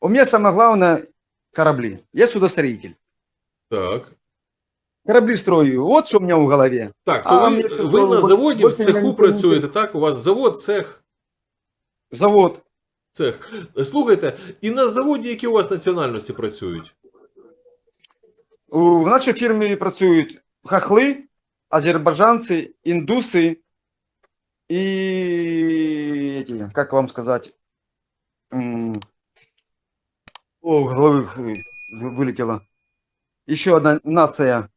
У меня самое главное корабли. Я судостроитель. Так. Корабли строю. Вот что у меня в голове. Так, то А, ви, мені ви такого на більше- заводі, в більше цеху не працюєте, так? У вас завод, цех, Завод. цех. Слухайте, і на заводі, які у вас національності працюють? У в нашій фірмі працюють хохли, азербайджанці, індуси і эти, как вам сказать, о, с головы э, вы- вылетело. Еще одна нация.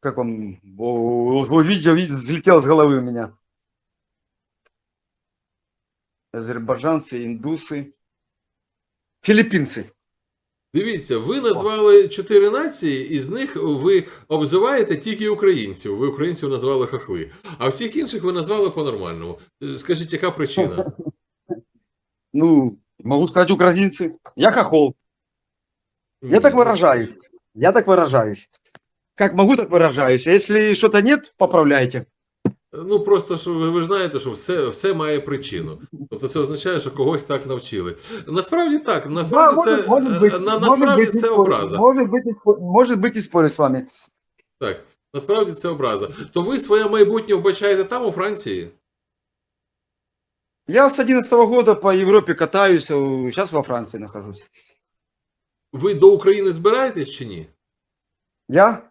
Как вам? О, вы видите, видите, взлетело с головы у меня. Азербайджанцы, индусы, филиппинцы. Дивіться, ви назвали чотири нації, і з них ви обзиваєте тільки українців. Ви українців назвали хахли. А всіх інших ви назвали по-нормальному. Е, Скажіть, яка причина? Ну, могу сказать украинцы. Я хохол. Я так выражаюсь. Я так выражаюсь. Как могу, так выражаюсь. Если что-то нет, поправляйте. Ну просто що ви, ви ж знаєте, що все, все має причину. Тобто це означає, що когось так навчили. Насправді так, насправді Да, це может- может быть, е, на, может насправді быть, и це спорю. образа. Может быть, и спорю, может быть, и спорю с вами. Так, насправді це образа. То ви своє майбутнє вбачаєте там, у Франції? Я с 11 года по Европе катаюсь, сейчас во Франции нахожусь. Ви до України збираєтесь чи ні? Я?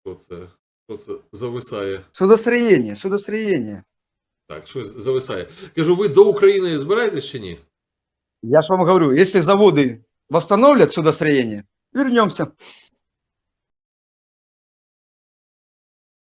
Хто це? Хто це зависає? Судостроение, судостроение. Так, щось зависає. Кажу, ви до України збираєтесь чи ні? Я же вам говорю, если заводы восстановлят судостроение, вернемся.